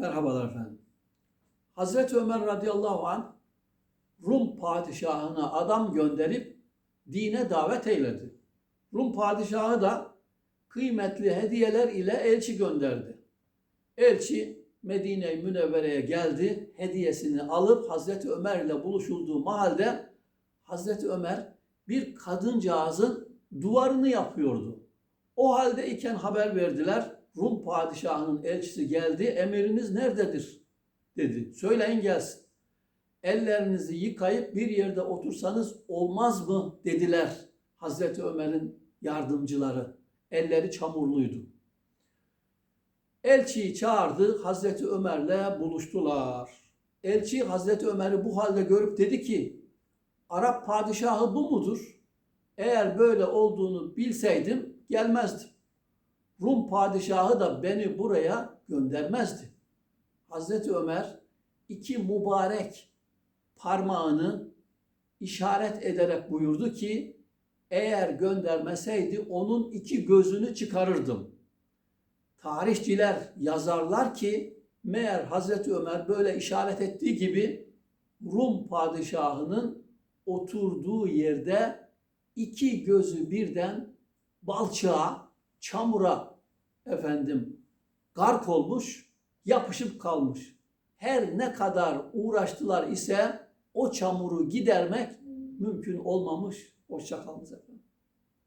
Merhabalar efendim. Hazreti Ömer radıyallahu an Rum padişahına adam gönderip dine davet eyledi. Rum padişahı da kıymetli hediyeler ile elçi gönderdi. Elçi Medine-i Münevvere'ye geldi. Hediyesini alıp Hazreti Ömer ile buluşulduğu mahalde Hazreti Ömer bir kadıncağızın duvarını yapıyordu. O halde iken haber verdiler. Rum padişahının elçisi geldi. Emiriniz nerededir? dedi. Söyleyin gelsin. Ellerinizi yıkayıp bir yerde otursanız olmaz mı? dediler Hazreti Ömer'in yardımcıları. Elleri çamurluydu. Elçiyi çağırdı. Hazreti Ömer'le buluştular. Elçi Hazreti Ömer'i bu halde görüp dedi ki Arap padişahı bu mudur? Eğer böyle olduğunu bilseydim gelmezdim. Rum padişahı da beni buraya göndermezdi. Hazreti Ömer iki mübarek parmağını işaret ederek buyurdu ki eğer göndermeseydi onun iki gözünü çıkarırdım. Tarihçiler yazarlar ki meğer Hazreti Ömer böyle işaret ettiği gibi Rum padişahının oturduğu yerde iki gözü birden balçığa, çamura efendim gark olmuş, yapışıp kalmış. Her ne kadar uğraştılar ise o çamuru gidermek mümkün olmamış. Hoşçakalınız efendim.